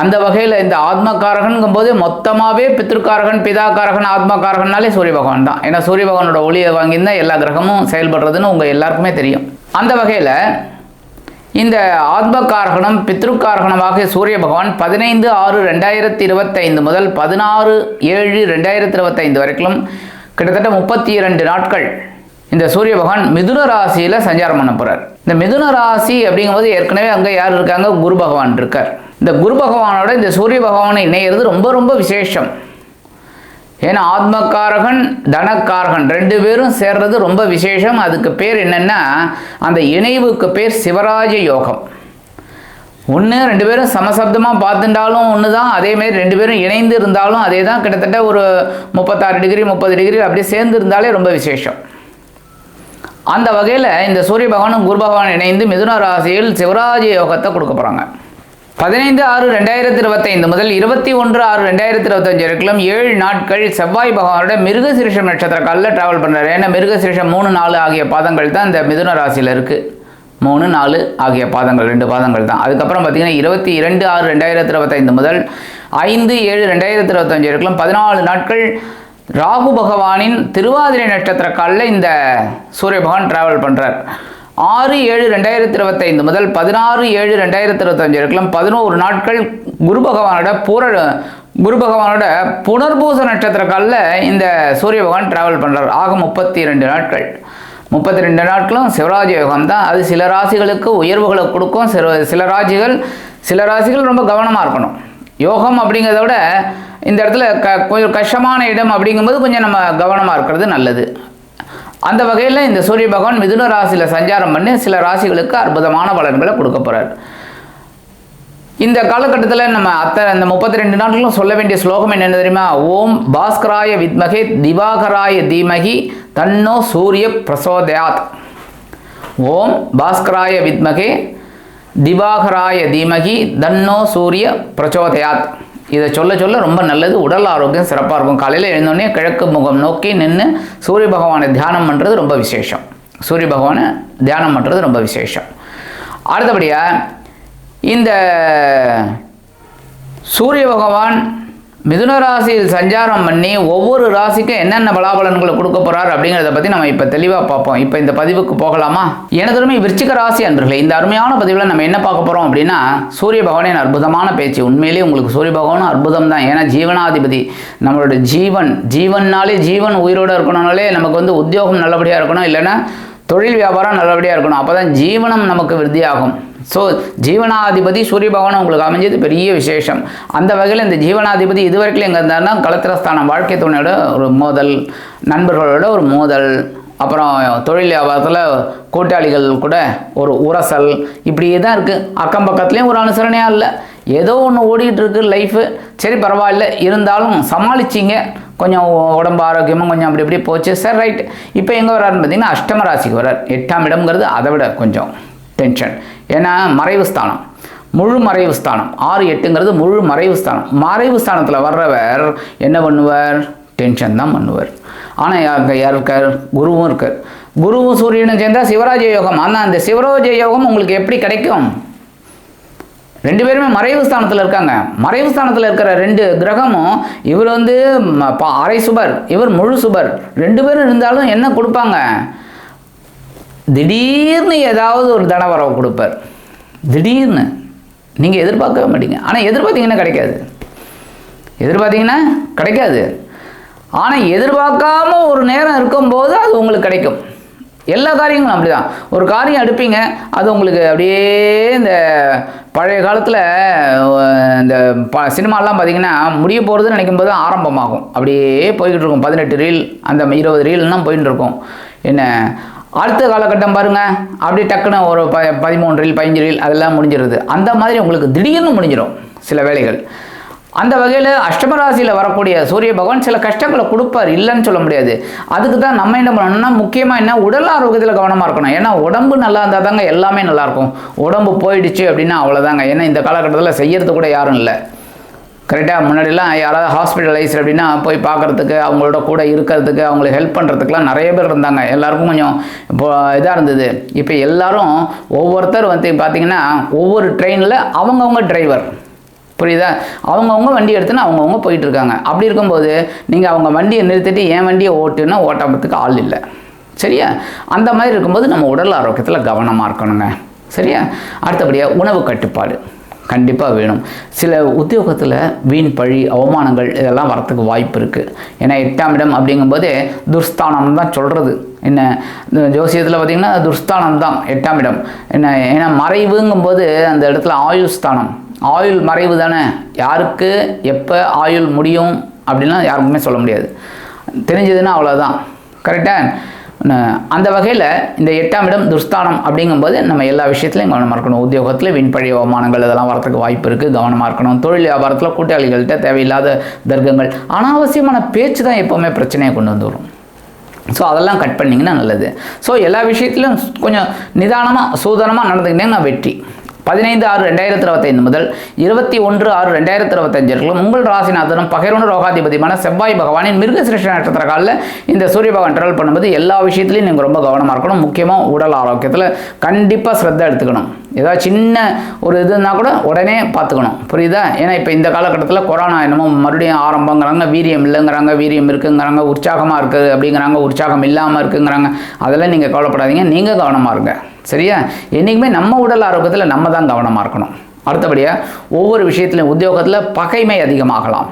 அந்த வகையில் இந்த ஆத்மகாரகன்கும் போது மொத்தமாகவே பித்ருக்காரகன் பிதாக்காரகன் ஆத்மகாரகன்னாலே சூரிய பகவான் தான். ஏன்னா சூரிய பகவானோட ஒளியை வாங்கியிருந்தால் எல்லா கிரகமும் செயல்படுறதுன்னு உங்கள் எல்லாருக்குமே தெரியும். அந்த வகையில் இந்த ஆத்மகாரகணம் பித்ருக்காரகணமாக சூரிய பகவான் பதினைந்து ஆறு ரெண்டாயிரத்தி இருபத்தைந்து முதல் பதினாறு ஏழு ரெண்டாயிரத்தி இருபத்தைந்து வரைக்கும் கிட்டத்தட்ட முப்பத்தி இரண்டு நாட்கள் இந்த சூரிய பகவான் மிதுன ராசியில் சஞ்சாரம் பண்ண போகிறார் இந்த மிதுன ராசி அப்படிங்கும்போது ஏற்கனவே அங்கே யார் இருக்காங்க? குரு பகவான் இருக்கார். இந்த குரு பகவானோட இந்த சூரிய பகவானை இணையிறது ரொம்ப ரொம்ப விசேஷம். ஏன்னா ஆத்மக்காரகன் தனக்காரகன் ரெண்டு பேரும் சேர்றது ரொம்ப விசேஷம். அதுக்கு பேர் என்னென்னா அந்த இணைவுக்கு பேர் சிவராஜ யோகம். ஒன்று ரெண்டு பேரும் சமசப்தமாக பார்த்துட்டாலும் ஒன்று தான் அதேமாரி ரெண்டு பேரும் இணைந்து இருந்தாலும் அதே தான் கிட்டத்தட்ட ஒரு முப்பத்தாறு டிகிரி முப்பது டிகிரி அப்படியே சேர்ந்து இருந்தாலே ரொம்ப விசேஷம். அந்த வகையில் இந்த சூரிய பகவானும் குரு பகவான் இணைந்து மிதுன ராசியில் சிவராஜ யோகத்தை கொடுக்க போகிறாங்க பதினைந்து ஆறு ரெண்டாயிரத்தி இருபத்தைந்து முதல் இருபத்தி ஒன்று ஆறு ரெண்டாயிரத்தி இருபத்தஞ்சு வரைக்கும் ஏழு நாட்கள் செவ்வாய் பகவானோட மிருகசிரிஷம் நட்சத்திர காலில் ட்ராவல் பண்ணுறாரு ஏன்னா மிருகசிரிஷம் மூணு நாலு ஆகிய பாதங்கள் தான் இந்த மிதுன ராசியில் இருக்குது மூணு நாலு ஆகிய பாதங்கள் ரெண்டு பாதங்கள் தான். அதுக்கப்புறம் பார்த்தீங்கன்னா இருபத்தி இரண்டு ஆறு ரெண்டாயிரத்தி இருபத்தைந்து முதல் ஐந்து ஏழு ரெண்டாயிரத்தி இருபத்தஞ்சு வரைக்கும் பதினாலு நாட்கள் ராகு பகவானின் திருவாதிரை நட்சத்திர காலில் இந்த சூரிய பகவான் ட்ராவல் பண்ணுறார் ஆறு ஏழு ரெண்டாயிரத்தி இருபத்தைந்து முதல் பதினாறு ஏழு ரெண்டாயிரத்தி இருபத்தஞ்சு வரைக்கும் பதினோரு நாட்கள் குரு பகவானோட பூர குரு பகவானோட புனர்பூச நட்சத்திர காலில் இந்த சூரிய பகவான் ட்ராவல் பண்ணுறார் ஆக முப்பத்தி ரெண்டு நாட்கள். முப்பத்தி ரெண்டு நாட்களும் சிவராஜ யோகம் தான். அது சில ராசிகளுக்கு உயர்வுகளை கொடுக்கும். சில சில ராசிகள் சில ராசிகள் ரொம்ப கவனமாக இருக்கணும். யோகம் அப்படிங்கிறத விட இந்த இடத்துல க கொஞ்சம் கஷ்டமான இடம் அப்படிங்கும்போது கொஞ்சம் நம்ம கவனமாக இருக்கிறது நல்லது. அந்த வகையில் இந்த சூரிய பகவான் மிதுன ராசியில் சஞ்சாரம் பண்ணி சில ராசிகளுக்கு அற்புதமான பலன்களை கொடுக்க போகிறார் இந்த காலகட்டத்தில் நம்ம அத்தனை இந்த முப்பத்தி ரெண்டு நாட்களும் சொல்ல வேண்டிய ஸ்லோகம் என்ன தெரியுமா? ஓம் பாஸ்கராய வித்மகே திவாகராய தீமகி தன்னோ சூரிய பிரசோதயாத். ஓம் பாஸ்கராய வித்மகே திவாகராய தீமகி தன்னோ சூரிய பிரச்சோதயாத் இதை சொல்ல சொல்ல ரொம்ப நல்லது. உடல் ஆரோக்கியம் சிறப்பாக இருக்கும். காலையில் எழுந்தோடனே கிழக்கு முகம் நோக்கி நின்று சூரிய பகவானை தியானம் பண்ணுறது ரொம்ப விசேஷம். சூரிய பகவானை தியானம் பண்ணுறது ரொம்ப விசேஷம். அடுத்தபடியாக இந்த சூரிய பகவான் மிதுன ராசியில் சஞ்சாரம் பண்ணி ஒவ்வொரு ராசிக்கும் என்னென்ன பலாபலன்களை கொடுக்க போறார் அப்படிங்கிறத பற்றி நம்ம இப்போ தெளிவாக பார்ப்போம். இப்போ இந்த பதிவுக்கு போகலாமா? எனதுமே விருச்சிக ராசி அன்பர்களே இந்த அருமையான பதிவில் நம்ம என்ன பார்க்க போகிறோம் அப்படின்னா சூரிய பகவானின் அற்புதமான பேச்சு. உண்மையிலேயே உங்களுக்கு சூரிய பகவானும் அற்புதம் தான். ஏன்னா ஜீவனாதிபதி. நம்மளோட ஜீவன் ஜீவன்னாலே ஜீவன் உயிரோடு இருக்கணும்னாலே நமக்கு வந்து உத்தியோகம் நல்லபடியாக இருக்கணும். இல்லைன்னா தொழில் வியாபாரம் நல்லபடியாக இருக்கணும். அப்போ தான் ஜீவனம் நமக்கு விருத்தியாகும். ஸோ ஜீவனாதிபதி சூரிய பகவான் உங்களுக்கு அமைஞ்சது பெரிய விசேஷம். அந்த வகையில் இந்த ஜீவனாதிபதி இதுவரைக்கும் எங்கே இருந்தாருன்னா கலத்திரஸ்தானம் வாழ்க்கை துணையோட ஒரு மோதல் நண்பர்களோட ஒரு மோதல் அப்புறம் தொழில் வியாபாரத்தில் கூட்டாளிகள் கூட ஒரு உரசல் இப்படியே தான் இருக்குது அக்கம் பக்கத்துலேயும் ஒரு அனுசரணையாக இல்லை. ஏதோ ஒன்று ஓடிட்டு இருக்கு லைஃபு சரி பரவாயில்ல. இருந்தாலும் சமாளிச்சிங்க. கொஞ்சம் உடம்பு ஆரோக்கியமும் கொஞ்சம் அப்படி இப்படி போச்சு. சார் ரைட் இப்போ எங்கே வராருன்னு பார்த்தீங்கன்னா அஷ்டம ராசிக்கு வரார் எட்டாம் இடம்ங்கிறது அதை விட கொஞ்சம் டென்ஷன் ஏன்னா மறைவு ஸ்தானம். முழு மறைவு ஸ்தானம். ஆறு எட்டுங்கிறது முழு மறைவு ஸ்தானம். மறைவு ஸ்தானத்தில் வர்றவர் என்ன பண்ணுவார்? டென்ஷன் தான் பண்ணுவார். ஆனால் யாருக்கு யார் இருக்கார்? குருவும் இருக்கார். குருவும் சூரியனும் சேர்ந்தால் சிவராஜ யோகம். ஆனால் அந்த சிவராஜ யோகம் உங்களுக்கு எப்படி கிடைக்கும்? ரெண்டு பேருமே மறைவு ஸ்தானத்தில் இருக்காங்க. மறைவு ஸ்தானத்தில் இருக்கிற ரெண்டு கிரகமும் இவர் வந்து அரை சுபர் இவர் முழு சுபர். ரெண்டு பேரும் இருந்தாலும் என்ன கொடுப்பாங்க? திடீர்னு ஏதாவது ஒரு தனவரவு கொடுப்பார். திடீர்னு. நீங்கள் எதிர்பார்க்கவே மாட்டீங்க. ஆனால் எதிர்பார்த்தீங்கன்னா கிடைக்காது. எதிர்பார்த்தீங்கன்னா கிடைக்காது. ஆனால் எதிர்பார்க்காம ஒரு நேரம் இருக்கும்போது அது உங்களுக்கு கிடைக்கும். எல்லா காரியங்களும் அப்படிதான். ஒரு காரியம் எடுப்பீங்க அது உங்களுக்கு அப்படியே இந்த பழைய காலத்தில் இந்த ப சினிமாலாம் பார்த்தீங்கன்னா முடிய போகிறதுன்னு நினைக்கும் போது ஆரம்பமாகும். அப்படியே போய்கிட்டு இருக்கும். பதினெட்டு ரீல் அந்த இருபது ரீல்லாம் போயின்னு இருக்கும். என்ன? அடுத்த காலகட்டம் பாருங்கள் அப்படியே டக்குன்னு ஒரு ப பதிமூணு ரீல் பதினஞ்சு ரீல் அதெல்லாம் முடிஞ்சிருது. அந்த மாதிரி உங்களுக்கு திடீர்னு முடிஞ்சிடும் சில வேலைகள். அந்த வகையில் அஷ்டமராசியில் வரக்கூடிய சூரிய பகவான் சில கஷ்டங்களை கொடுப்பார் இல்லைன்னு சொல்ல முடியாது. அதுக்கு தான் நம்ம என்ன பண்ணணும்னா முக்கியமாக என்ன? உடல் ஆரோக்கியத்தில் கவனமாக இருக்கணும். ஏன்னா உடம்பு நல்லா இருந்தால் தாங்க எல்லாமே நல்லாயிருக்கும் உடம்பு போயிடுச்சு அப்படின்னா அவ்வளோதாங்க ஏன்னா இந்த காலகட்டத்தில் செய்யறது கூட யாரும் இல்லை. கரெக்டாக முன்னாடிலாம் யாராவது ஹாஸ்பிட்டலைஸ் அப்படின்னா போய் பார்க்குறதுக்கு அவங்களோட கூட இருக்கிறதுக்கு அவங்களுக்கு ஹெல்ப் பண்ணுறதுக்குலாம் நிறைய பேர் இருந்தாங்க. எல்லாருக்கும் கொஞ்சம் இப்போ இதாக இருந்தது. இப்போ எல்லாரும் ஒவ்வொருத்தர் வந்து பார்த்தீங்கன்னா ஒவ்வொரு ட்ரெயினில் அவங்கவுங்க டிரைவர் புரியுதா? அவங்கவுங்க வண்டி எடுத்துன்னு அவங்கவுங்க போயிட்டு இருக்காங்க அப்படி இருக்கும்போது நீங்கள் அவங்க வண்டியை நிறுத்திட்டு என் வண்டியை ஓட்டுன்னா ஓட்டத்துக்கு ஆள் இல்லை. சரியா? அந்த மாதிரி இருக்கும்போது நம்ம உடல் ஆரோக்கியத்தில் கவனமாக இருக்கணுங்க. சரியா? அடுத்தபடியாக உணவு கட்டுப்பாடு கண்டிப்பாக வேணும். சில உத்தியோகத்தில் வீண் பழி அவமானங்கள் இதெல்லாம் வரத்துக்கு வாய்ப்பு இருக்குது ஏன்னா எட்டாம் இடம் அப்படிங்கும்போது துர்ஸ்தானம் தான் சொல்கிறது என்ன? இந்த ஜோசியத்தில் பார்த்திங்கன்னா துர்ஸ்தானம் தான் எட்டாம் இடம். என்ன? ஏன்னா மறைவுங்கும்போது அந்த இடத்துல ஆயுஸ்தானம். ஆயுள் மறைவு தானே? யாருக்கு எப்போ ஆயுள் முடியும் அப்படின்லாம் யாருக்குமே சொல்ல முடியாது. தெரிஞ்சதுன்னா அவ்வளோதான் கரெக்டாக அந்த வகையில் இந்த எட்டாம் இடம் துர்ஸ்தானம் அப்படிங்கும்போது நம்ம எல்லா விஷயத்துலையும் கவனமாக இருக்கணும். உத்தியோகத்தில் விண்பழி அவமானங்கள் இதெல்லாம் வரத்துக்கு வாய்ப்பு இருக்குது கவனமாக இருக்கணும். தொழில் வியாபாரத்தில் கூட்டாளிகள்கிட்ட தேவையில்லாத தர்க்கங்கள். அனாவசியமான பேச்சு தான் எப்போவுமே பிரச்சனையை கொண்டு வந்து வரும். ஸோ அதெல்லாம் கட் பண்ணிங்கன்னா நல்லது. ஸோ எல்லா விஷயத்துலையும் கொஞ்சம் நிதானமாக சூதனமாக நடந்துக்கிட்டீங்கன்னா வெற்றி. பதினைந்து ஆறு ரெண்டாயிரத்தி இருபத்தைந்து முதல் இருபத்தி ஒன்று ஆறு ரெண்டாயிரத்தி இருபத்தஞ்சிற்குள்ளும் உங்கள் ராசிநாதனும் பகைரோன ரோகாதிபதியுமான செவ்வாய் பகவானின் மிருகசிருஷ்ட நட்சத்திர காலில் இந்த சூரிய பகவான் ட்ராவல் பண்ணும்போது எல்லா விஷயத்துலையும் நீங்கள் ரொம்ப கவனமாக இருக்கணும். முக்கியமாக உடல் ஆரோக்கியத்தில் கண்டிப்பாக ஸ்ரத்த எடுத்துக்கணும். ஏதாவது சின்ன ஒரு இதுனா கூட உடனே பார்த்துக்கணும். புரியுதா? ஏன்னா இப்போ இந்த காலகட்டத்தில் கொரோனா என்னமோ மறுபடியும் ஆரம்பங்கிறாங்க. வீரியம் இல்லைங்கிறாங்க. வீரியம் இருக்குங்கிறாங்க. உற்சாகமாக இருக்குது அப்படிங்கிறாங்க. உற்சாகம் இல்லாமல் இருக்குங்கிறாங்க. அதெல்லாம் நீங்கள் கவலைப்படாதீங்க. நீங்கள் கவனமாக இருங்க. சரியா? என்றைக்குமே நம்ம உடல் ஆரோக்கியத்தில் நம்ம தான் கவனமாக இருக்கணும். அடுத்தபடியாக ஒவ்வொரு விஷயத்துலையும் உத்தியோகத்தில் பகைமை அதிகமாகலாம்.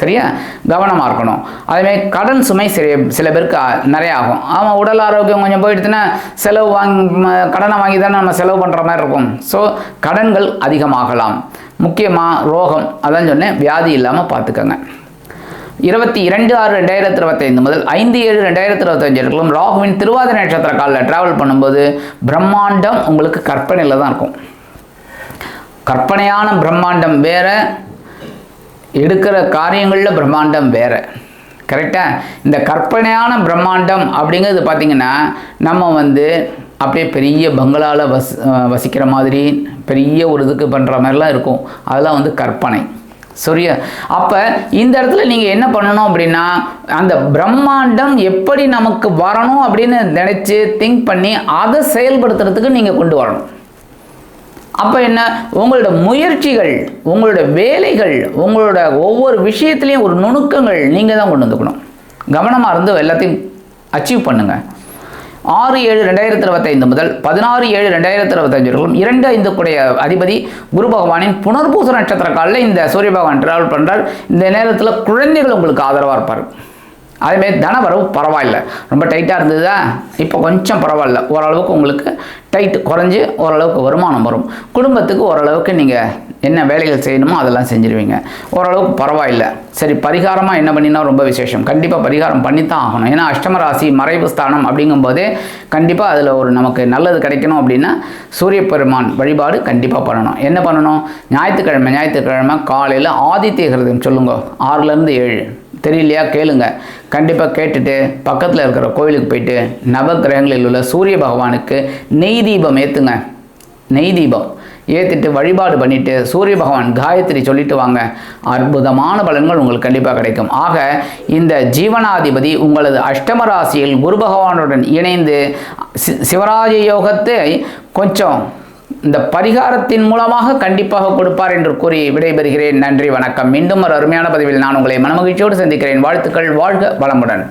சரியா? கவனமாக இருக்கணும். அதேமாதிரி கடன் சுமை சில சில பேருக்கு நிறைய ஆகும். ஆமாம் உடல் ஆரோக்கியம் கொஞ்சம் போயிடுச்சுன்னா செலவு வாங்கி கடனை வாங்கி தானே நம்ம செலவு பண்ணுற மாதிரி இருக்கும். ஸோ கடன்கள் அதிகமாகலாம். முக்கியமாக ரோகம் அதான் சொன்னேன் வியாதி இல்லாமல் பார்த்துக்கோங்க. இருபத்தி இரண்டு ஆறு ரெண்டாயிரத்தி இருபத்தைந்து முதல் ஐந்து ஏழு ரெண்டாயிரத்தி இருபத்தஞ்சு இருக்கும் ராகுவின் திருவாதிரை நட்சத்திர காலில் ட்ராவல் பண்ணும்போது பிரம்மாண்டம் உங்களுக்கு கற்பனையில் தான் இருக்கும். கற்பனையான பிரம்மாண்டம் வேற எடுக்கிற காரியங்களில் பிரம்மாண்டம் வேற. கரெக்டாக இந்த கற்பனையான பிரம்மாண்டம் அப்படிங்கிறது பார்த்திங்கன்னா நம்ம வந்து அப்படியே பெரிய பங்களாவில் வஸ் வசிக்கிற மாதிரி பெரிய ஒரு இதுக்கு பண்ணுற மாதிரிலாம் இருக்கும். அதெல்லாம் வந்து கற்பனை. சரியா அப்போ இந்த இடத்துல நீங்கள் என்ன பண்ணணும் அப்படின்னா அந்த பிரம்மாண்டம் எப்படி நமக்கு வரணும் அப்படின்னு நினச்சி திங்க் பண்ணி அதை செயல்படுத்துறதுக்கு நீங்கள் கொண்டு வரணும். அப்போ என்ன? உங்களோட முயற்சிகள் உங்களோட வேலைகள் உங்களோட ஒவ்வொரு விஷயத்துலையும் ஒரு நுணுக்கங்கள் நீங்கள் தான் கொண்டு வந்துக்கணும். கவனமாக இருந்து எல்லாத்தையும் அச்சீவ் பண்ணுங்க. ஆறு ஏழு ரெண்டாயிரத்தி இருபத்தைந்து முதல் பதினாறு ஏழு ரெண்டாயிரத்தி இருபத்தஞ்சு வரைக்கும் இரண்டு ஐந்துக்குடைய கூடிய அதிபதி குரு பகவானின் புனர்பூச நட்சத்திர காலில் இந்த சூரிய பகவான் டிராவல் பண்ணுறார் இந்த நேரத்தில் குழந்தைகள் உங்களுக்கு ஆதரவாக இருப்பார். அதேமாரி தனவரவு பரவாயில்ல. ரொம்ப டைட்டாக இருந்ததா இப்போ கொஞ்சம் பரவாயில்ல. ஓரளவுக்கு உங்களுக்கு டைட் குறைஞ்சி ஓரளவுக்கு வருமானம் வரும். குடும்பத்துக்கு ஓரளவுக்கு நீங்கள் என்ன வேலைகள் செய்யணுமோ அதெல்லாம் செஞ்சுருவீங்க. ஓரளவுக்கு பரவாயில்ல. சரி பரிகாரமாக என்ன பண்ணினா ரொம்ப விசேஷம். கண்டிப்பாக பரிகாரம் பண்ணித்தான் ஆகணும். ஏன்னா அஷ்டம ராசி மறைவு ஸ்தானம் அப்படிங்கும்போதே கண்டிப்பாக அதில் ஒரு நமக்கு நல்லது கிடைக்கணும் அப்படின்னா சூரிய பெருமான் வழிபாடு கண்டிப்பாக பண்ணணும். என்ன பண்ணணும்? ஞாயிற்றுக்கிழமை ஞாயிற்றுக்கிழமை காலையில் ஆதித்ய கிருதம் சொல்லுங்க. ஆறுலேருந்து ஏழு. தெரியலையா? கேளுங்க. கண்டிப்பாக கேட்டுட்டு பக்கத்தில் இருக்கிற கோயிலுக்கு போயிட்டு நவக்கிரகங்களில் உள்ள சூரிய பகவானுக்கு நெய் தீபம் ஏற்றுங்க நெய் தீபம். ஏற்றிட்டு வழிபாடு பண்ணிட்டு சூரிய பகவான் காயத்ரி சொல்லிட்டு வாங்க. அற்புதமான பலன்கள் உங்களுக்கு கண்டிப்பாக கிடைக்கும். ஆக இந்த ஜீவனாதிபதி உங்களது அஷ்டம ராசியில் குரு பகவானுடன் இணைந்து சி- சிவராஜ யோகத்தை கொஞ்சம் இந்த பரிகாரத்தின் மூலமாக கண்டிப்பாக கொடுப்பார் என்று கூறி விடைபெறுகிறேன். நன்றி வணக்கம். மீண்டும் ஒரு அருமையான பதிவில் நான் உங்களை மனமகிழ்ச்சியோடு சந்திக்கிறேன். வாழ்த்துக்கள் வாழ்க வளமுடன்.